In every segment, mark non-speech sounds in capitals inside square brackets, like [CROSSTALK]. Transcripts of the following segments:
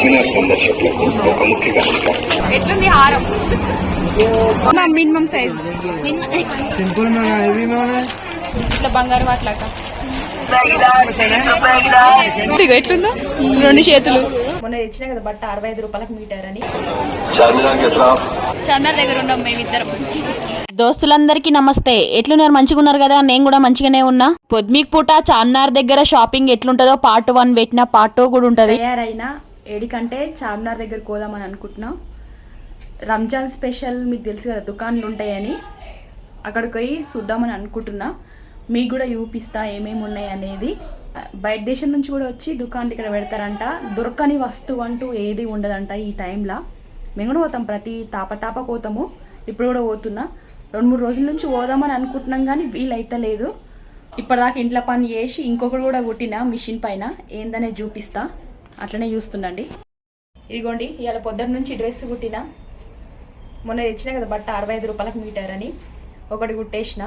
Seminar సందర్శకులకు ఒక ముఖ్య ఎట్లుంది హారం మినిమం సైజ్ సింపుల్ ఇట్లా బంగారు మాట్లాడటం ఎట్లుందో? రెండు చేతులు. మొన్న తెచ్చిన కదా బట్ట అరవై ఐదు రూపాయలకు మీటర్ అని చందర్ దగ్గర ఉన్నాం మేమిద్దరం. దోస్తులందరికీ నమస్తే. ఎట్లున్నారు? మంచిగున్నారు కదా? నేను కూడా మంచిగానే ఉన్నా. పొద్మిక్ పూట చార్నార్ దగ్గర షాపింగ్ ఎట్లుంటదో పార్ట్ వన్ పెట్టిన పార్ట్ టూ కూడా ఉంటది. తయారైనా ఏడికంటే చార్మినార్ దగ్గరికి పోదామని అనుకుంటున్నాం. రంజాన్ స్పెషల్ మీకు తెలుసు కదా దుకాన్లు ఉంటాయని. అక్కడికి పోయి చూద్దామని అనుకుంటున్నా. మీకు కూడా చూపిస్తా ఏమేమి ఉన్నాయి అనేది. బయట దేశం నుంచి కూడా వచ్చి దుకాన్లు ఇక్కడ పెడతారంట. దొరకని వస్తువు అంటూ ఏది ఉండదంట ఈ టైంలో. మేము కూడా పోతాం ప్రతి తాప తాప పోతాము. ఇప్పుడు కూడా పోతున్నా. రెండు మూడు రోజుల నుంచి పోదామని అనుకుంటున్నాం కానీ వీలైతే లేదు. ఇప్పటిదాకా ఇంట్లో పని చేసి ఇంకొకటి కూడా కుట్టిన మిషన్ పైన. ఏందనే చూపిస్తా. అట్లనే చూస్తుండండి. ఇదిగోండి ఇవాళ పొద్దున్న నుంచి డ్రెస్ కుట్టిన. మొన్న తెచ్చిన కదా బట్ట అరవై ఐదు రూపాయలకు మీటర్ అని. ఒకటి కుట్టేసిన.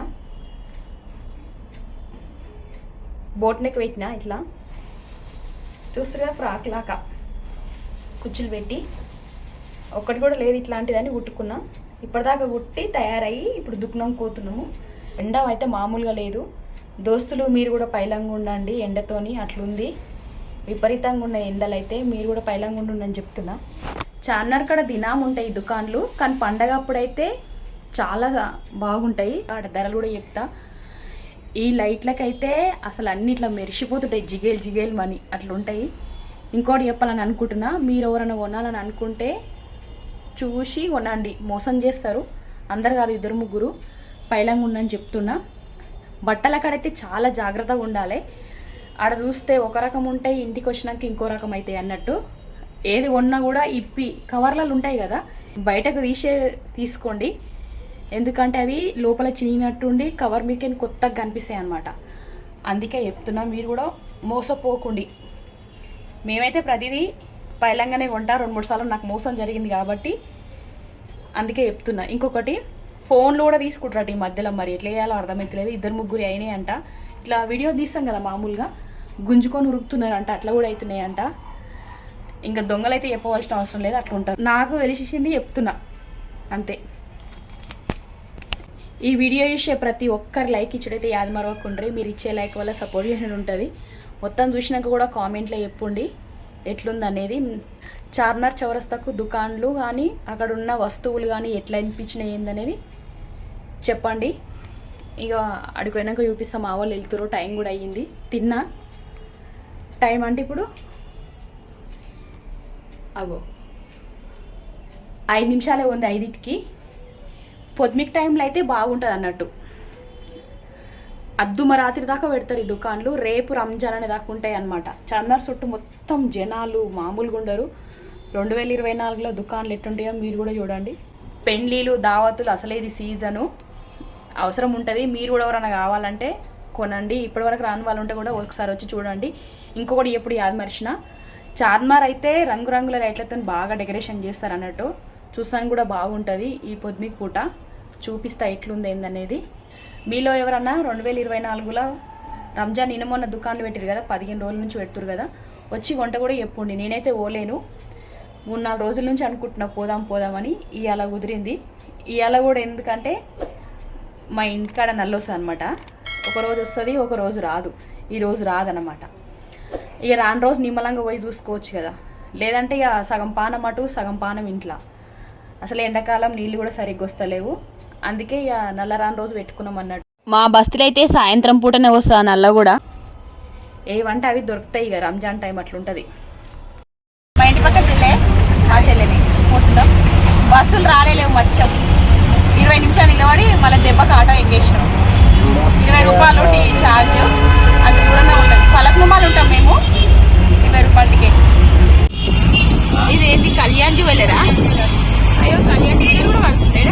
బోట్ నెక్ పెట్టిన ఇట్లా. చూస్తుగా ఫ్రాక్ లాగా. కుచ్చులు పెట్టి. ఒక్కటి కూడా లేదు ఇట్లాంటిదని కుట్టుకున్నాం. ఇప్పటిదాకా కుట్టి తయారయ్యి ఇప్పుడు దుఃఖనం కోతున్నాము. ఎండ అయితే మామూలుగా లేదు. దోస్తులు మీరు కూడా పైలంగా ఉండండి ఎండతోని అట్లుంది. విపరీతంగా ఉన్న ఎండలు అయితే మీరు కూడా పైలంగా ఉండుండని చెప్తున్నా. చార్మినార్ కాడ దినాం ఉంటాయి దుకాన్లు కానీ పండగ అప్పుడైతే చాలా బాగుంటాయి. ఆడ ధరలు కూడా చెప్తా. ఈ లైట్లకైతే అసలు అన్ని ఇట్లా మెరిసిపోతుంటాయి జిగేల్ జిగేల్ మని అట్లా ఉంటాయి ఇంకోటి చెప్పాలని అనుకుంటున్నా మీరు ఎవరైనా కొనాలని అనుకుంటే చూసి కొనండి. మోసం చేస్తారు. అందరు కాదు ఇద్దరు ముగ్గురు పైలంగా ఉందని చెప్తున్నా. బట్టల కాడైతే చాలా జాగ్రత్తగా ఉండాలి. ఆడ చూస్తే ఒక రకం ఉంటాయి ఇంటికి వచ్చినాక ఇంకో రకం అవుతాయి అన్నట్టు. ఏది కొన్నా కూడా ఇప్పి కవర్లలో ఉంటాయి కదా బయటకు తీసే తీసుకోండి. ఎందుకంటే అవి లోపల చినిగినట్టుండి కవర్ మీదకి కొత్తగా కనిపిస్తాయి అనమాట అందుకే చెప్తున్నా మీరు కూడా మోసపోకండి. మేమైతే ప్రతిదీ పైలంగానే కొంటా రెండు మూడు సార్లు నాకు మోసం జరిగింది కాబట్టి అందుకే చెప్తున్నా. ఇంకొకటి ఫోన్లు కూడా తీసుకుంటారట ఈ మధ్యలో మరి ఎట్లా చేయాలో అర్థమవుతలేదు ఇద్దరు ముగ్గురు అయినాయి అంట ఇట్లా వీడియో తీస్తాం కదా మామూలుగా. గుంజుకొని ఉరుకుతున్నారంట. అట్లా కూడా అవుతున్నాయి అంట ఇంకా దొంగలు అయితే చెప్పవలసిన అవసరం లేదు అట్లా ఉంటారు. నాకు తెలిసింది చెప్తున్నా. అంతే. ఈ వీడియో చూసే ప్రతి ఒక్కరు లైక్ ఇచ్చడైతే యాద మరవకుండ్రి మీరు ఇచ్చే లైక్ వల్ల సపోర్ట్ చేసినట్టు ఉంటుంది. మొత్తం చూసినాక కూడా కామెంట్లో చెప్పుండి. ఎట్లుంది అనేది. చార్మినార్ చౌరస్తాకు దుకాన్లు కానీ అక్కడ ఉన్న వస్తువులు కానీ ఎట్లా అనిపించినాయి ఏందనేది చెప్పండి. ఇక అడిగిపోయినాక చూపిస్తాం. మా వాళ్ళు వెళ్తురు టైం కూడా అయ్యింది. తిన్నా. టైం అంటే ఇప్పుడు? అగో. ఐదు నిమిషాలే ఉంది ఐదింటికి. పొద్దుమిక్ టైంలో అయితే బాగుంటుంది అన్నట్టు. అద్దుమ రాత్రి దాకా పెడతారు ఈ దుకాన్లు. రేపు రంజాన్ అనే దాకా ఉంటాయి అనమాట చార్మినార్ చుట్టూ మొత్తం జనాలు మామూలుగా ఉండరు. రెండు వేల ఇరవై నాలుగులో దుకాన్లు ఎట్టుంటాయో మీరు కూడా చూడండి. పెండ్లీలు దావతులు అసలే ఇది సీజను. అవసరం ఉంటుంది. మీరు కూడా ఎవరైనా కావాలంటే కొనండి. ఇప్పటివరకు రాని వాళ్ళు ఉంటే కూడా ఒకసారి వచ్చి చూడండి. ఇంకొకటి ఎప్పుడు యాద్ మర్చిన. చార్మార్ అయితే రంగురంగుల లైట్లతో బాగా డెకరేషన్ చేస్తారు అన్నట్టు. చూసాను కూడా బాగుంటుంది ఈ పొద్దుమికి పూట. చూపిస్తా ఎట్లుంది ఏందనేది. మీలో ఎవరన్నా రెండు వేల ఇరవై నాలుగులో రంజాన్ నిన్న మొన్న దుకాణాలు పెట్టారు కదా పదిహేను రోజుల నుంచి పెడుతురు కదా. వచ్చి వంట కూడా చెప్పుండి. నేనైతే ఓలేను. మూడు నాలుగు రోజుల నుంచి అనుకుంటున్నా పోదాం పోదామని. ఇవాళ కుదిరింది. ఇవాళ కూడా ఎందుకంటే మా ఇంటికాడ నల్లొస్తా అనమాట ఒక రోజు వస్తుంది ఒక రోజు రాదు. ఈరోజు రాదనమాట ఇక రాని రోజు నిమ్మలంగా పోయి చూసుకోవచ్చు కదా. లేదంటే ఇక సగం పానం అటు సగం పానం ఇంట్లో. అసలు ఎండాకాలం నీళ్ళు కూడా సరిగ్గా వస్తలేవు. అందుకే ఇక నల్ల రాని రోజు పెట్టుకున్నాం అన్నట్టు. మా బస్తీలో అయితే సాయంత్రం పూటనే వస్తా నల్ల కూడా. ఏవంటే అవి దొరుకుతాయి ఇక రంజాన్ టైం అట్లుంటుంది. మా ఇంటి పక్క చెల్లె మా చెల్లెని పోతున్నాం. బస్సులు రాలేలేవు మచ్చం. ఇరవై నిమిషాలు నిలబడి మళ్ళీ దెబ్బకి ఆటో ఎక్కేసినాం. ఇరవై రూపాయలు టీ ఛార్జ్ అంత దూరంగా ఉంటుంది పలకనుమాలు ఉంటాం మేము ఇరవై రూపాయల టికెట్ ఇది ఏంటి కళ్యాణ్ జ్యువెలరా అయ్యో కళ్యాణ్ జ్యువెలర్ కూడా పడుతుంది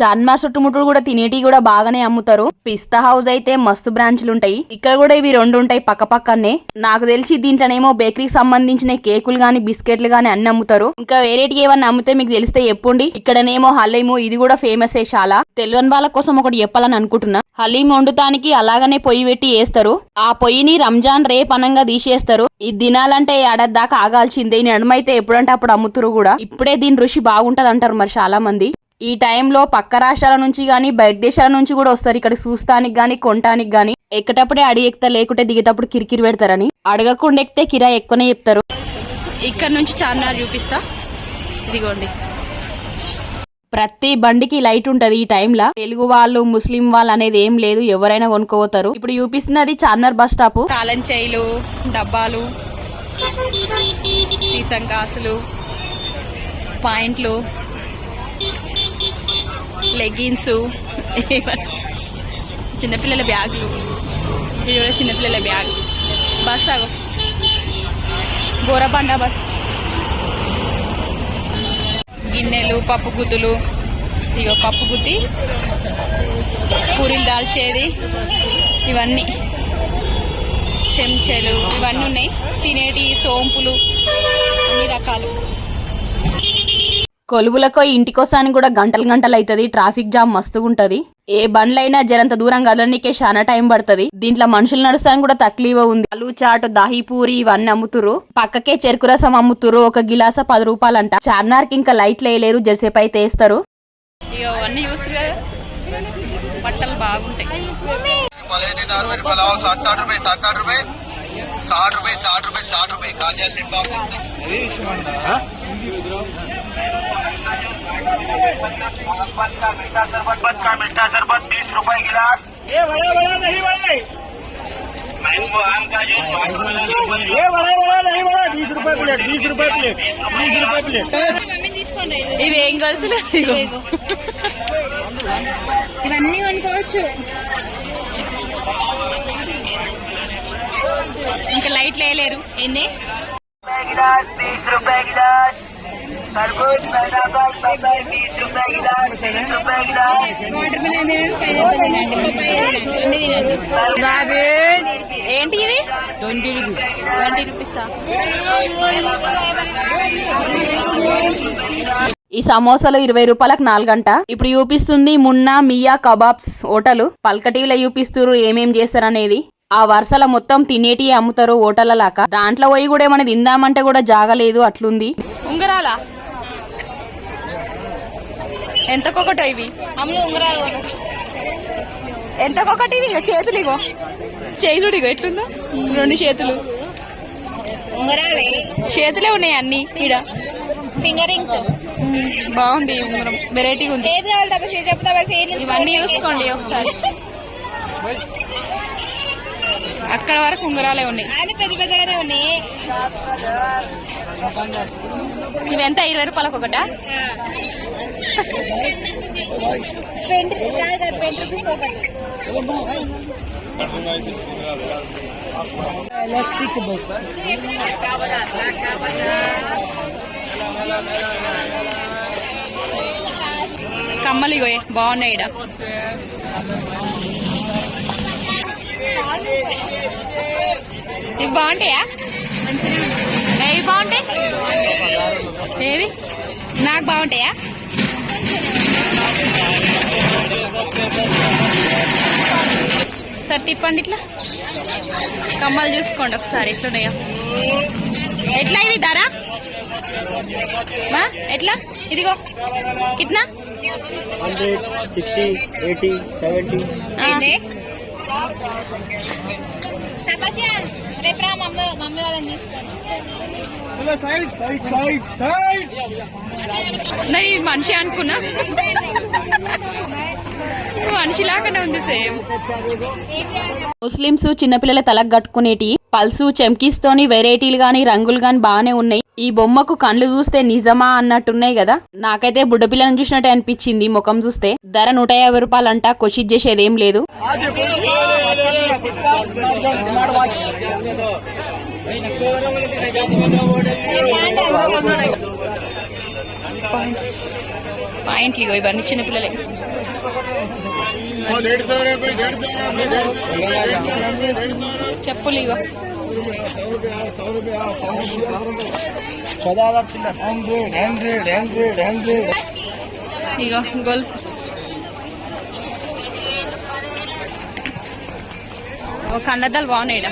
చార్మార్ చుట్టుముట్టు కూడా తినేటివి కూడా బాగానే అమ్ముతారు. పిస్తా హౌస్ అయితే మస్తు బ్రాంచ్లు ఉంటాయి. ఇక్కడ కూడా ఇవి రెండు ఉంటాయి పక్క పక్కనే. నాకు తెలిసి దీంట్లోనేమో బేకరీకి సంబంధించిన కేకులు గాని బిస్కెట్లు గాని అన్ని అమ్ముతారు. ఇంకా వేరేటి ఏమన్నా అమ్మితే మీకు తెలిస్తే చెప్పండి. ఇక్కడనేమో హలీము ఇది కూడా ఫేమస్ ఏ చాలా. తెలియని వాళ్ళ కోసం ఒకటి చెప్పాలని అనుకుంటున్నా. హలీం వండుతానికి అలాగనే పొయ్యి పెట్టి వేస్తారు. ఆ పొయ్యిని రంజాన్ రేప్ అనంగా తీసేస్తారు. ఇది తినాలంటే ఏడాది దాకా ఆగాల్సిందే. నడుమైతే ఎప్పుడంటే అప్పుడు అమ్ముతురు కూడా. ఇప్పుడే దీని రుచి బాగుంటది అంటారు మరి చాలా మంది ఈ టైంలో పక్క రాష్ట్రాల నుంచి గానీ బయట దేశాల నుంచి కూడా వస్తారు. ఇక్కడ చూస్తానికి గానీ కొనటానికి గానీ. ఎక్కటప్పుడే అడి ఎక్కుతా లేకుంటే దిగేటప్పుడు కిరికిరి పెడతారని. అడగకుండా ఎక్కితే కిరాయి ఎక్కువనే చెప్తారు. ఇక్కడ నుంచి చార్మినార్ చూపిస్తా. ఇదిగోండి. ప్రతి బండికి లైట్ ఉంటది ఈ టైంలో. తెలుగు వాళ్ళు ముస్లిం వాళ్ళు అనేది ఏం లేదు. ఎవరైనా కొనుక్కోపోతారు ఇప్పుడు చూపిస్తున్నది చార్మినార్ బస్ స్టాప్. తాళం చేయిలు డబ్బాలు సీసం కాసులు పాయింట్లు. లెగ్గిన్స్ చిన్నపిల్లల బ్యాగులు. ఇది కూడా చిన్నపిల్లల బ్యాగ్. బస్ ఆగు. గోరబండ బస్. గిన్నెలు పప్పు గుద్దులు ఇక పప్పు గుద్ది పూరీలు దాల్చేది ఇవన్నీ. చెంచాలు ఇవన్నీ ఉన్నాయి. తినేటి సోంపులు అన్ని రకాలు. కొలువులకో ఇంటికోసానికి కూడా గంటలు గంటలు అవుతుంది ట్రాఫిక్ జామ్ మస్తుగా ఉంటుంది. ఏ బండ్లైనా జరంత దూరం కదలనికే చాలా టైం పడుతుంది. దీంట్లో మనుషులు నడుస్తానికి కూడా తక్లీవ ఉంది. అల్లు చాట్ దహీపూరి ఇవన్నీ అమ్ముతురు పక్కకే చెరుకు రసం అమ్ముతురు ఒక గిలాస పది రూపాయలు అంట చార్నార్కి ఇంకా లైట్లు వేయలేరు జెర్సేపు అయితే వేస్తారు బట్టలు బాగుంటాయి. साठ साठ रुपए साठ साठ रुपए साठ रुपए साठ रुपए साठ रुपए गाजर लिंबा शरबत का मीठा शरबत बीस रुपए गिलास ये बड़ा बड़ा नहीं बड़े मैंगो आम का जूस ये बड़ा बड़ा नहीं बड़ा बीस रुपए प्लेट बीस रुपए प्लेट बीस रुपए प्लेट ఇవి ఏం కలిసి ఇవన్నీ కొనుక్కోవచ్చు ఇంకా లైట్ లేరు ఏంది? ఏంటి ఇవి ట్వంటీ రూపీస్ ట్వంటీ రూపీసా ఈ సమోసాలు ఇరవై రూపాయలకు నాలుగంట. ఇప్పుడు చూపిస్తుంది మున్నా మియా కబాబ్స్ హోటల్. పల్కటీవిలో చూపిస్తున్నారు ఏమేం చేస్తారనేది. ఆ వరుసల మొత్తం తినేటి అమ్ముతారు హోటళ్ళ లాగా దాంట్లో పోయి కూడా ఏమైనా తిందామంటే కూడా జాగలేదు అట్లుంది. ఉంగరాలా? ఎంతకొకటో ఇవి? అమ్ములు ఉంగరాలు. ఎంతకొకటి ఇవి? చేతులు ఇగో. చేయి చూడు ఇగో ఎట్లుందో? రెండు చేతులు. ఉంగరాలే. చేతులే ఉన్నాయి అన్ని ఈడ. Finger rings. బాగుంది ఉంగరం. వెరైటీగా ఉంది. ఏది కావాలి? ఇవన్నీ చూసుకోండి ఒకసారి. [LAUGHS] అక్కడ వరకు ఉంగరాలే ఉన్నాయి. పెద్ద పెద్దగానే ఉన్నాయి. ఇవి ఎంత? ఇరవై రూపాయలకు ఒకటా? కమ్మలు ఇగో బాగున్నాయి ఈడ ఇవి బాగుంటాయా? ఏవి బాగుంటాయి? ఏవి? నాకు బాగుంటాయా? సార్ తిప్పండి ఇట్లా. కమ్మలు చూసుకోండి ఒకసారి ఎట్లున్నాయో. ఎట్లా ఇవి ధర? ఎట్లా? ఇదిగో. కిట్నా? Sixty eighty seventy. రేపు రా మమ్మీ మమ్మీ వాళ్ళని తీసుకోండి సైడ్ సైడ్ సైడ్ సైడ్ నా మనిషి అనుకున్నా మనిషి లాగానే ఉంది సేమ్ ముస్లిమ్స్ చిన్నపిల్లల తలకు కట్టుకునేటి పల్సు చెమ్కీస్తోని వెరైటీలు గాని రంగులు గాని బాగానే ఉన్నాయి. ఈ బొమ్మకు కళ్ళు చూస్తే నిజమా అన్నట్టున్నాయి కదా? నాకైతే బుడ్డపిల్లని చూసినట్టే అనిపించింది ముఖం చూస్తే. ధర నూట యాభై రూపాయలంట కొషిట్ చేసేది ఏం లేదు. పాయింట్లు ఇవన్నీ చిన్నపిల్లలే చెప్పులు ఇగో. పదహారు పిల్లర్ ఇగో ఓ కన్నద్దాలు బాగున్నాయి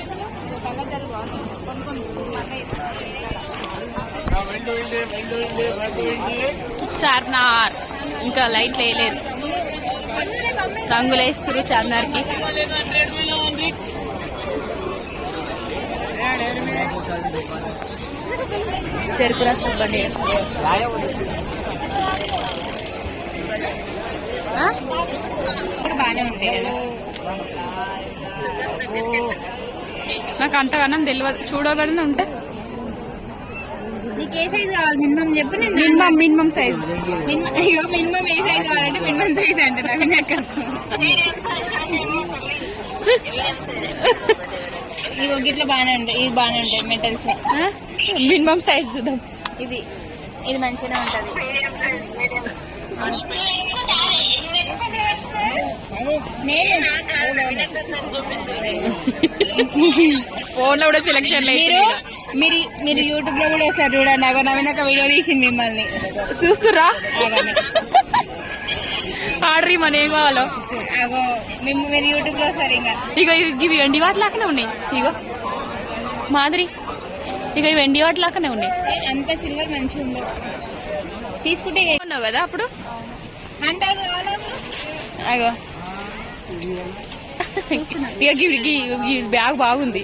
చార్నార్ ఇంకా లైట్లు వేయలేదు. రంగులు వేస్తున్నారు చార్నార్కి చెరుకు రసం బండి. ఆ? నాకు అంతగానం తెలియదు. చూడగలను ఉంటే. నీకు ఏ సైజ్ కావాలి? మినిమం చెప్పు నేను మినిమం మినిమం సైజ్. మినిమం అయ్యో మినిమం ఏ సైజ్ కావాలంటే మినిమం సైజ్ అంటే నాకు నాకు ఇవి గిట్ల బాగానే ఉంటాయి ఇవి బాగానే ఉంటాయి మెటల్స్ మినిమం సైజ్ చూద్దాం. ఇది ఇది మంచిగానే ఉంటది. నేను ఫోన్లో కూడా సెలెక్షన్ మీరు మీరు మీరు యూట్యూబ్లో కూడా వస్తారు చూడండి. అగో నవీనక వీడియో తీసింది మిమ్మల్ని. చూస్తురా ఆర్డర్ మన ఏం కావాలో మేము మీరు యూట్యూబ్లో వస్తారు ఇంకా. ఇగో ఇవి వెండి వాటి లాగానే ఉన్నాయి. ఇగో మాదిరి. ఇక ఇవి వెండి వాటి లాగానే ఉన్నాయి అంత సిల్వర్ మంచిగా ఉండదు. తీసుకుంటే ఉన్నావు కదా అప్పుడు? అగో. ఇక బ్యాగ్ బాగుంది.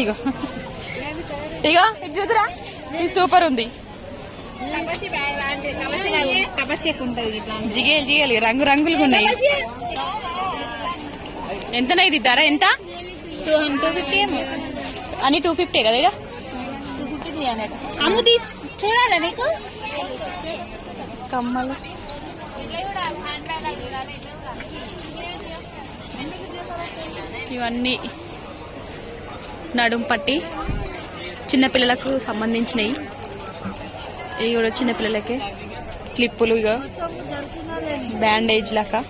ఇగో. ఇగో ఇది చూదురా ఇది సూపర్ ఉంది. జిగేలు జిగేలు రంగు రంగులుగా ఉన్నాయి. ఎంతనా ఇది ధర? ఎంత? టూ ఫిఫ్టీ అని టూ ఫిఫ్టీ కదా ఇక టూ ఫిఫ్టీ త్రీ హండ్రెడ్ అమ్ము తీసు చూడాలా నీకు? కమ్మలు. ఇవన్నీ నడుం పట్టి చిన్నపిల్లలకు సంబంధించినవి. ఇవి కూడా చిన్నపిల్లలకే క్లిప్పులు ఇక బ్యాండేజ్ లాగా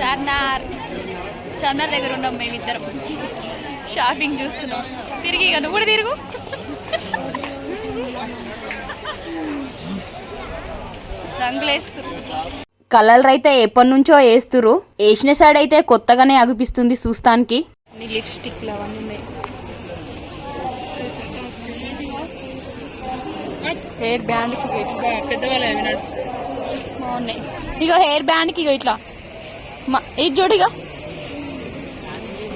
చార్నార్. చార్నార్ దగ్గర ఉన్నాం మేమిద్దరం. షాపింగ్ చూస్తున్నాం. తిరిగి ఇక నువ్వు కూడా తిరుగు. రంగులేస్తారు కలర్ అయితే ఎప్పటి నుంచో వేస్తురు వేసిన సైడ్ అయితే కొత్తగానే అగుపిస్తుంది చూస్తానికి. లిప్స్టిక్ అవన్నీ ఉన్నాయి హెయిర్ బ్యాండ్కి పెద్దవాళ్ళు వినాడు బాగున్నాయి ఇక హెయిర్ బ్యాండ్కి ఇగో ఇట్లా. ఇది చూడు ఇక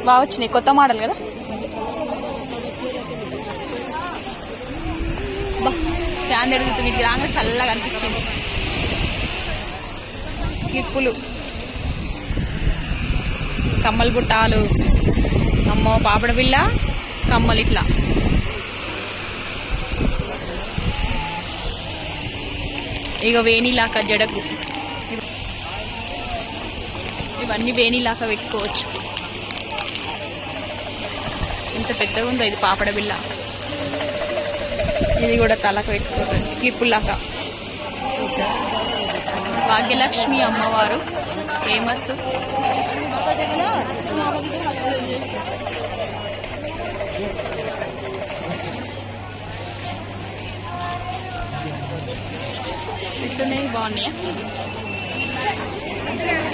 బాగా వచ్చినాయి కొత్త మోడల్ కదా. బా ఫ్యాన్ ఇది రాగా చల్లగా అనిపించింది. క్లిప్పులు కమ్మలు బుట్టాలు అమ్మో పాపడ బిళ్ళ కమ్మలు ఇట్లా. ఇక వేణిలాక జడకు. ఇవన్నీ వేణిలాక పెట్టుకోవచ్చు. ఇంత పెద్దగా ఉందో ఇది పాపడ బిల్ల. ఇది కూడా తలకు పెట్టుకోవచ్చు కిప్పులాక భాగ్యలక్ష్మి అమ్మవారు. ఫేమస్ ఇట్లనే బాగున్నాయా?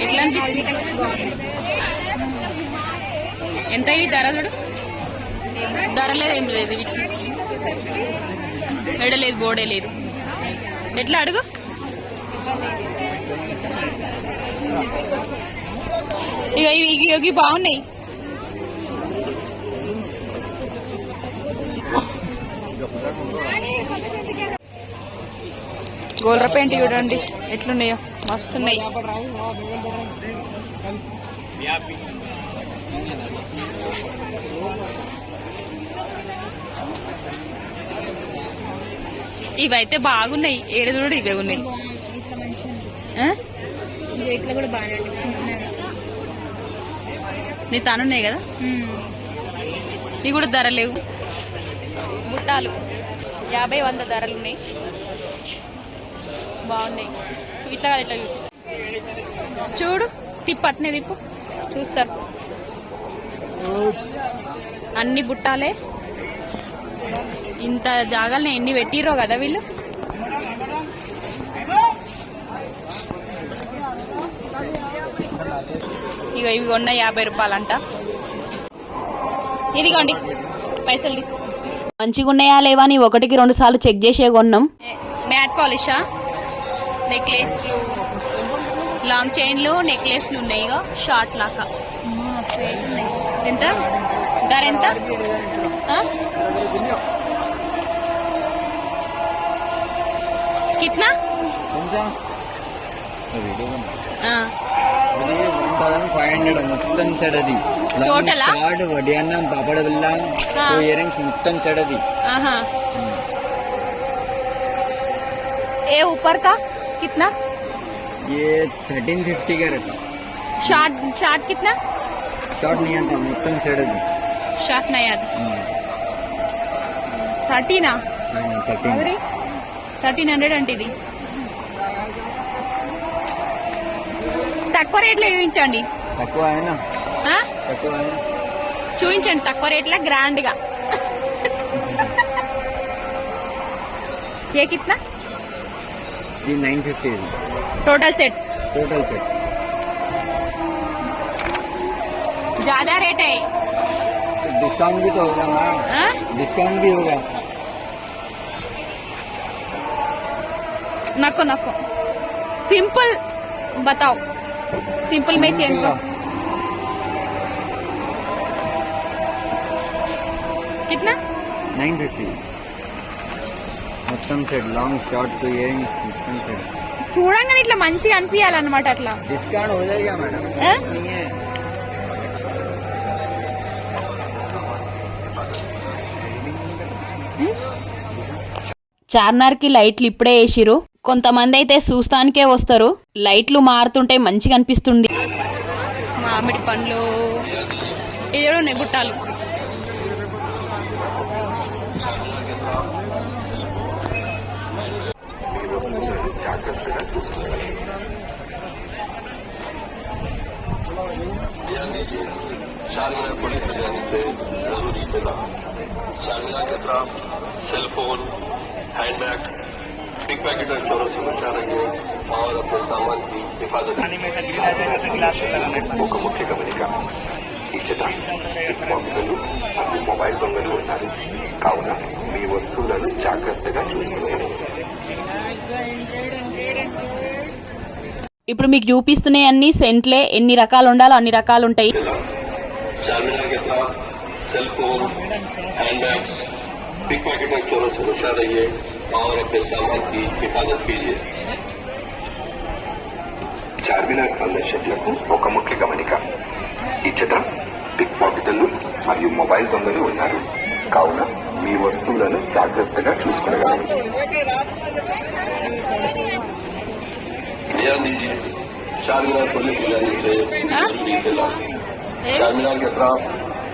ఎట్లా అనిపిస్తుంది ఎంత ఇవి ధర చూడు? ధర లేదు ఏం లేదు వీటికి ఎడలేదు బోడే లేదు ఎట్లా అడుగు? ఇక ఇవి ఇవి- ఇవి బాగున్నాయి. గోల్ర పెయింట్ చూడండి. ఎట్లున్నాయో. మస్తున్నాయి. ఇవైతే బాగున్నాయి. ఏడు చూడు ఇవే ఉన్నాయి. కూడా నీ తానున్నాయి కదా? ఇవి కూడా ధర లేవు. బుట్టాలు యాభై వంద ధరలు ఉన్నాయి. బాగున్నాయి. ఇట్లా కాదు, ఇట్లా చూపిస్తా. చూడు తిప్పు అట్నే తిప్పు. చూస్తారు. అన్ని బుట్టాలే. ఇంత జాగాలని ఎన్ని పెట్టిరో కదా వీళ్ళు? ఇక ఇవి కొన్న యాభై రూపాయలంట. ఇదిగోండి పైసలు తీసుకో. మంచిగా ఉన్నాయా లేవా? అని ఒకటికి రెండు సార్లు చెక్ చేసే కొన్నాం. మ్యాట్ పాలిషా? నెక్లెస్లు లాంగ్ చైన్లు నెక్లెస్లు ఉన్నాయి ఇగో షార్ట్ లాగా అమ్మో, straight ఉన్నాయి. ఎంత ధర ఎంత ఆ? కిట్నా ఆ, ఫైవ్ హండ్రెడ్ మొత్తం సెట్ అది Total ఆ? షార్ట్ వడియాన్నం పాపడ బిల్ల ఆ. ఇయర్ రింగ్స్ మొత్తం సెట్ అది ఆహా ఏ ऊपर का कितना? ये थर्टीन फिफ्टी का रहता। शार्ट शार्ट कितना? शार्ट नहीं आता మొత్తం సెట్ అది షార్ట్ नहीं आता థర్టీనా థర్టీన్ హండ్రెడ్ అంటే ఇది తక్కువ రేట్లో చూపించండి. తక్కువ చూపించండి తక్కువ రేట్లో గ్రాండ్గా కేక్ ఇట్లా nine fifty total set total set ज़्यादा रेट है। डिस्काउंट भी तो होगा ना। हाँ? डिस्काउंट भी होगा नको नको। सिंपल बताओ। सिंपल में चेंज करो। कितना? Nine fifty sunset long short to earring sunset చూడంగానే ఇట్లా మంచిగా అనిపించాలన్నమాట అట్లా. డిస్కౌంట్ వదిలేగా మేడం. చార్మినార్కి లైట్లు ఇప్పుడే వేసిరు కొంతమంది అయితే చూస్తానికే వస్తారు. లైట్లు మారుతుంటే మంచిగా అనిపిస్తుంది. మామిడి పండ్లు ఇది కూడా ఉన్నాయి గుట్టాలు से जरूरी मिला चार्मिनार के खिलाफ सेलफोन हैंडबैग पिक पैकेट और चोरों से बचा रहे और अपने सामान की हिफाजत ఒక ముఖ్య గమనిక ఈ చెత్త దొంగలు మరియు మొబైల్ దొంగలు ఉన్నారు కావున మీ వస్తువులను జాగ్రత్తగా చూసుకోవాలి ఇప్పుడు మీకు చూపిస్తున్నాయి అన్ని సెంట్లే ఎన్ని రకాలు ఉండాలో అన్ని రకాలు ఉంటాయి चार्मिनार के खिलाफ सेलफोन हैंडबैग्स पिक पैकेट और चोरों से बचा रहिए और अपने सामान की हिफाजत कीजिए చార్మినార్ సందర్శకులకు ఒక ముఖ్య గమనిక ఇచ్చట పిక్ పాకెటర్లు మరియు మొబైల్ దొంగలు ఉన్నారు కావున మీ వస్తువులను జాగ్రత్తగా చూసుకోగలరు ध्यान दीजिए चारमीनार पुलिस जाने से जरूरी इत्तला चारमीनार के खिलाफ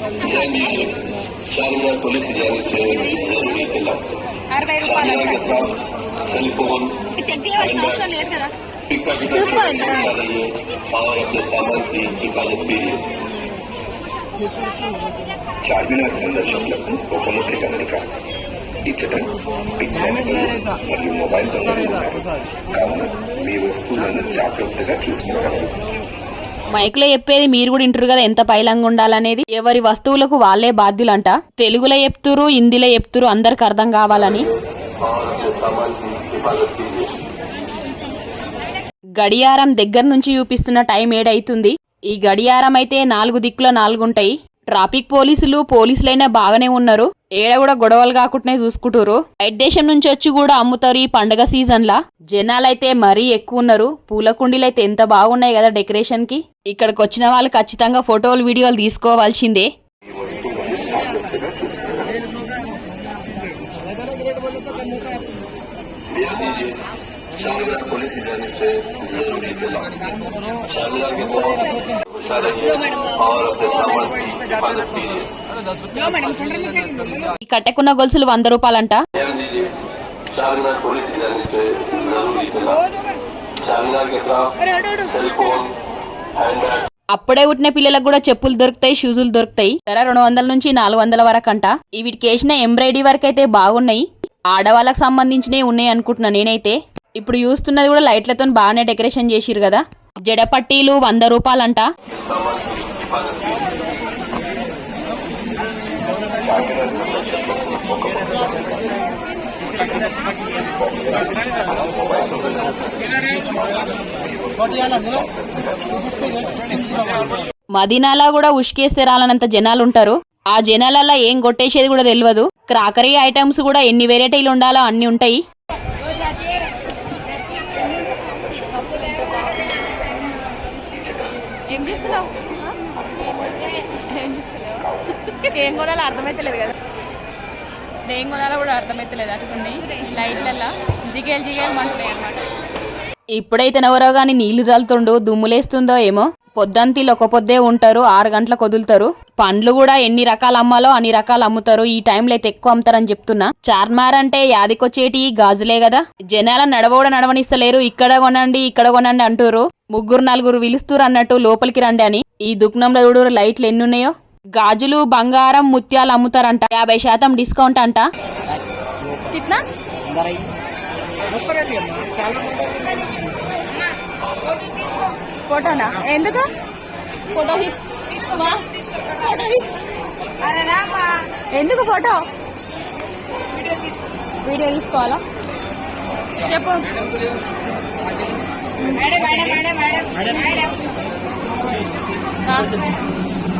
ध्यान दीजिए चारमीनार पुलिस जाने से जरूरी इत्तला అరవై రూపాయలు चार्मिनार के खिलाफ सेल फोन చెక్ చేయవలసిన అవసరం లేదు కదా पिक पैकेट చూసుకోండి. और अपने सामान की हिफाजत कीजिए చార్మినార్ సందర్శకులకు ఒక ముఖ్య గమనిక ఇచ్చట పిక్ పాకెట్లు మరియు మొబైల్ దొంగలు ఉన్నారు కావున మీ వస్తువులను జాగ్రత్తగా చూసుకోగలరు మైక్లో చెప్పేది మీరు కూడా వింటారు కదా ఎంత పైలంగా ఉండాలనేది. ఎవరి వస్తువులకు వాళ్ళే బాధ్యులంట. తెలుగులో చెప్తురు హిందీలో చెప్తురు అందరికి అర్థం కావాలని. గడియారం దగ్గర నుంచి చూపిస్తున్న టైం ఏడైతుంది? ఈ గడియారం అయితే నాలుగు దిక్కులో నాలుగుంటాయి. ట్రాఫిక్ పోలీసులు పోలీసులైనా బాగానే ఉన్నారు. ఏడ కూడా గొడవలు కాకుండానే చూసుకుంటారు బయట దేశం నుంచి వచ్చి కూడా అమ్ముతారు ఈ పండగ సీజన్లా. జనాలైతే మరీ ఎక్కువ ఉన్నారు. పూల కుండీలు అయితే ఎంత బాగున్నాయి కదా డెకరేషన్కి ఇక్కడికి వచ్చిన వాళ్ళు ఖచ్చితంగా ఫోటోలు వీడియోలు తీసుకోవాల్సిందే. ఈ కట్టెకున్న గొలుసులు వంద రూపాయలంట. అప్పుడే పుట్టిన పిల్లలకు కూడా చెప్పులు దొరుకుతాయి షూజులు దొరుకుతాయి. ధర రెండు వందల నుంచి నాలుగు వందల వరకు అంట వీటికి వేసిన ఎంబ్రాయిడరీ వర్క్ అయితే బాగున్నాయి. ఆడవాళ్ళకి సంబంధించినవి ఉన్నాయి అనుకుంటున్నా నేనైతే. ఇప్పుడు చూస్తున్నది కూడా లైట్లతో బాగానే డెకరేషన్ చేసిరు కదా. జడపట్టీలు వంద రూపాయలంట మదీనాలో కూడా ఉష్కేస్తేరాలనంత జనాలు ఉంటారు ఆ జనాలల్లో ఏం కొట్టేసేది కూడా తెలియదు క్రాకరీ ఐటమ్స్ కూడా ఎన్ని వెరైటీలు ఉండాలో అన్ని ఉంటాయి. ఏం కొనాలో అర్థమైతలేదు కదా. ఏం కొనాలో కూడా అర్థమైతలేదు అట్టుకున్నాయి లైట్లల్లా జిగేలు జిగేలు మంటున్నాయి అనమాట ఇప్పుడైతే నవరో గాని నీళ్ళు చల్లుతుండు దుమ్ములేస్తుందో ఏమో? పొద్దంతిలు ఒక పొద్దే ఉంటారు ఆరు గంటలకు వదులుతారు. పండ్లు కూడా ఎన్ని రకాలు అమ్మాలో అన్ని రకాలు అమ్ముతారు. ఈ టైంలో అయితే ఎక్కువ అమ్ముతారని చెప్తున్నా. చార్మార్ అంటే యాదికొచ్చేటి గాజులే కదా? జనాల నడవడ నడవనిస్తలేరు. ఇక్కడ కొనండి ఇక్కడ కొనండి అంటారు ముగ్గురు నలుగురు పిలుస్తురు అన్నట్టు లోపలికి రండి అని. ఈ దుకాణంలో చూడు లైట్లు ఎన్ని ఉన్నాయో గాజులు బంగారం ముత్యాలు అమ్ముతారంట. యాభై శాతం డిస్కౌంట్ అంట. ఫోటోనా? ఎందుకు? ఫోటో ఎందుకు ఫోటో? వీడియో తీసుకోవాలా? చెప్పు.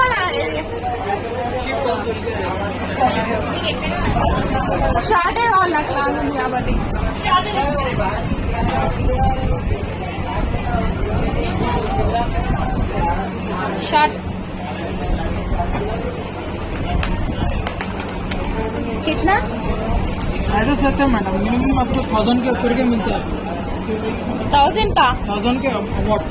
మన షార్టే కావాలి నాకు లాంగ్ ఉంది కాబట్టి షార్ట్ कितना ऐसा रहता है मैडम मिनिमम आपको थाउजेंड के ऊपर के मिलता है थाउजेंड का थाउजेंड के अबाउट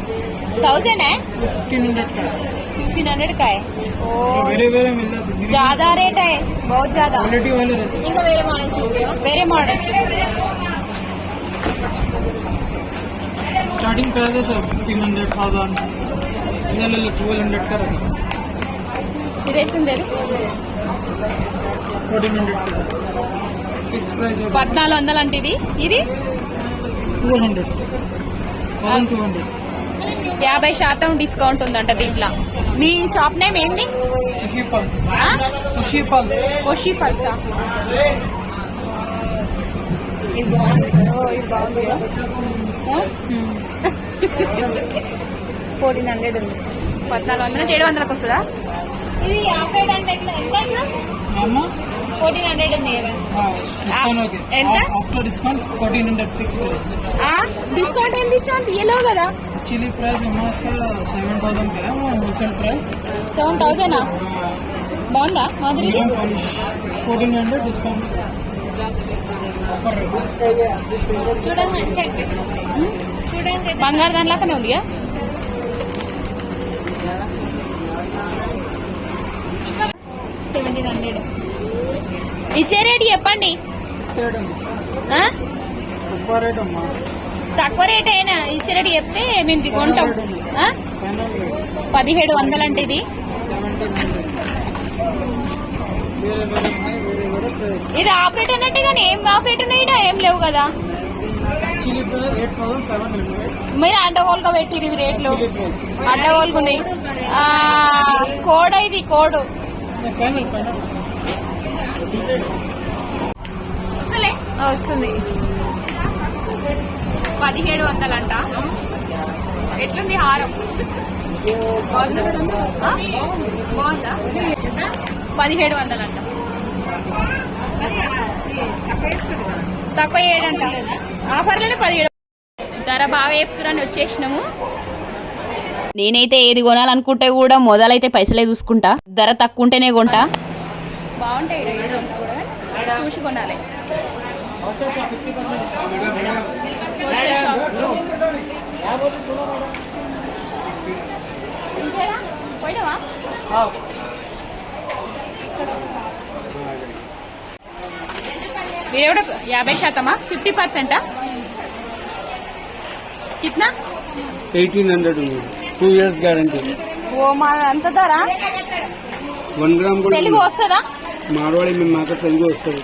थाउजेंड है फिफ्टीन हंड्रेड का फिफ्टीन हंड्रेड का है ओ वेरे वेरे मिल जाते हैं ज्यादा रेट है बहुत ज्यादा क्वालिटी वाले रहते हैं ఇంకా వేరే మోడల్స్ వేరే మోడల్స్ स्टार्टिंग प्राइस है सर फिफ्टीन हंड्रेड थाउजेंड इधर ले लो ट्वेल्व हंड्रेड का रहता है ఇది ఎత్తుంది फोर्टीन हंड्रेड फिक्स प्राइस है పద్నాలుగు వందలు అంటే ఇది ఇది twelve hundred thousand two hundred యాభై శాతం డిస్కౌంట్ ఉందంట దీంట్లో. మీ షాప్ నేమ్ ఏంటి? ఫోర్టీన్ హండ్రెడ్ ఉంది. పద్నాలుగు వందలు ఏడు వందలకు వస్తుందా? ఇది యాభై ఫోర్టీన్ హండ్రెడ్ ఉంది ఎంత? డిస్కౌంట్ ఫోర్టీన్ హండ్రెడ్ డిస్కౌంట్ ఏం డిస్కౌంట్ ఇయ్యలేవు కదా. एक्चुअली प्राइस हमारा इसका सेवन थाउजेंड का है वो होलसेल प्राइस సెవెన్ థౌసండా బాగుందా Madhuri medium polish fourteen hundred discount offer చూడండి మంచిగా అనిపిస్తుంది చూడండి బంగారు దానిలాగానే ఉందిగా సెవెంటీన్ హండ్రెడ్ ఇచ్చే రేట్ చెప్పండి सेट ఆ? ఎక్కువ రేట్ అమ్మా తక్కువ రేట్ అయినా ఇచ్చినట్టు చెప్తే మేము దిగొంటాం పదిహేడు వందలు అంటే ఇది. ఇది ఆపరేట్ అన్నట్టు కానీ ఏం ఆపరేట్ ఉన్నాయి ఏం లేవు కదా. మీరు అడ్డగోలుగా పెట్టిరు ఇవి రేట్లు. చిల్లీ ప్రైస్ అడ్డగోలుకున్నాయి కోడ్ ఇది కోడ్. ఫైనల్ వస్తుంది. పదిహేడు వందలంట. ఎట్లుంది హారం? బాగుందా? పదిహేడు వందలంట. తక్కువ ఏడంట? ఆఫర్లోనే పదిహేడు ధర బాగా చెప్తున్నారని వచ్చేసినాము. నేనైతే ఏది కొనాలనుకుంటే కూడా మొదలైతే పైసలే చూసుకుంటా. ధర తక్కువ ఉంటేనే కొంటా. బాగుంటాయి చూసి కొనాలి? పోయినావా యాభై శాతమా? ఫిఫ్టీ పర్సెంటా? కిतना eighteen hundred two years guarantee ఓ మా అంత ధర? వన్ గ్రామ్ కూడా తెలుగు వస్తుందా? మార్వాడి మేము మాకు తెలుగు వస్తుంది.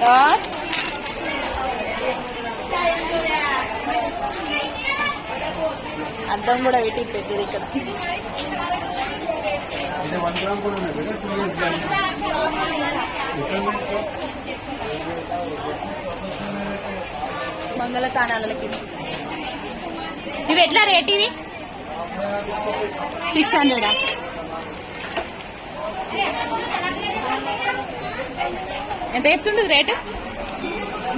అద్దం కూడా పెట్టి పెద్దది ఇక్కడ. వన్ గ్రామ్ కూడా ఉన్నది టూ ఇయర్స్ గ్యారంటీ మంగళ తానాలకి ఇవి ఎట్లా రేట్ ఇవి? సిక్స్ హండ్రెడా ఎంత చెప్తుండు రేటు?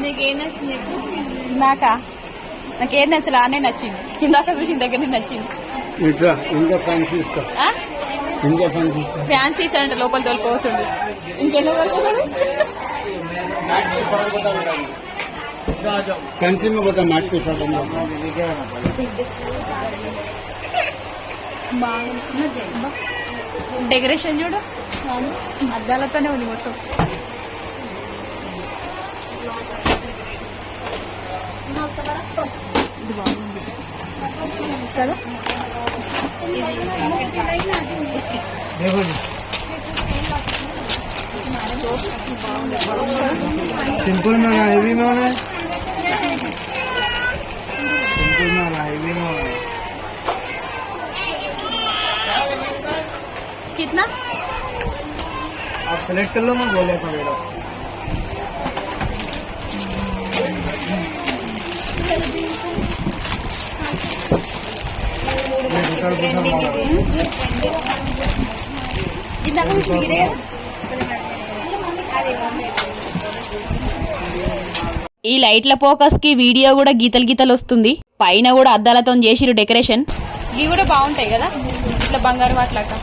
నీకేం నచ్చింది? నాకా? నాకేం నచ్చలే ఆనే నచ్చింది. ఇందాక చూసిన దగ్గర నచ్చింది. ఇంకా అంటే లోపల తోలిపోతుంది డెకరేషన్ చూడు. అద్దాలతోనే ఉంది మొత్తం. देखो जी सिंपल में होना हैवी में होना सिंपल में होना हैवी में होना कितना? आप सेलेक्ट कर लो मैं बोले तो मेरा ఈ లైట్ల ఫోకస్ కి వీడియో కూడా గీతలు గీతలు వస్తుంది పైన కూడా అద్దాలతో చేసిరు డెకరేషన్ ఇవి కూడా బాగుంటాయి కదా ఇట్లా బంగారు వాట్లాక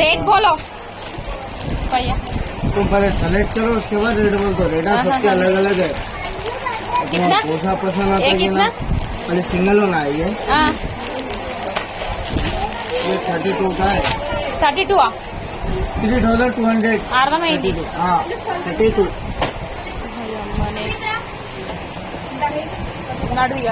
రేట్ బోలో భయ్యా तुम पहले सेलेक्ट करो उसके बाद रेट बोल दो रेट हाँ, सबके हाँ, अलग अलग है कितना? तुम्हारा कोसा पसंद आता ये है कि ना कितना? पहले सिंगल होना है ये ఆ, ये थर्टी टू का है thirty two three dollar two hundred అర్థమైంది हाँ थर्टी टू నడు ఇక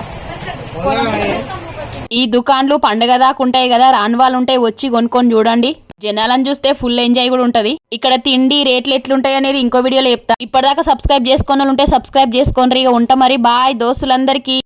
ఈ దుకాన్లు పండగ దాకా ఉంటాయి కదా రాని వాళ్ళు ఉంటే వచ్చి కొనుక్కొని చూడండి జనాలను చూస్తే ఫుల్ ఎంజాయ్ కూడా ఉంటది ఇక్కడ తిండి రేట్లు ఎట్లుంటాయి అనేది ఇంకో వీడియోలో చెప్తా ఇప్పటిదాకా సబ్స్క్రైబ్ చేసుకున్న వాళ్ళు ఉంటే సబ్స్క్రైబ్ చేసుకోండి ఇక ఉంటా మరి బాయ్ దోస్తులందరికీ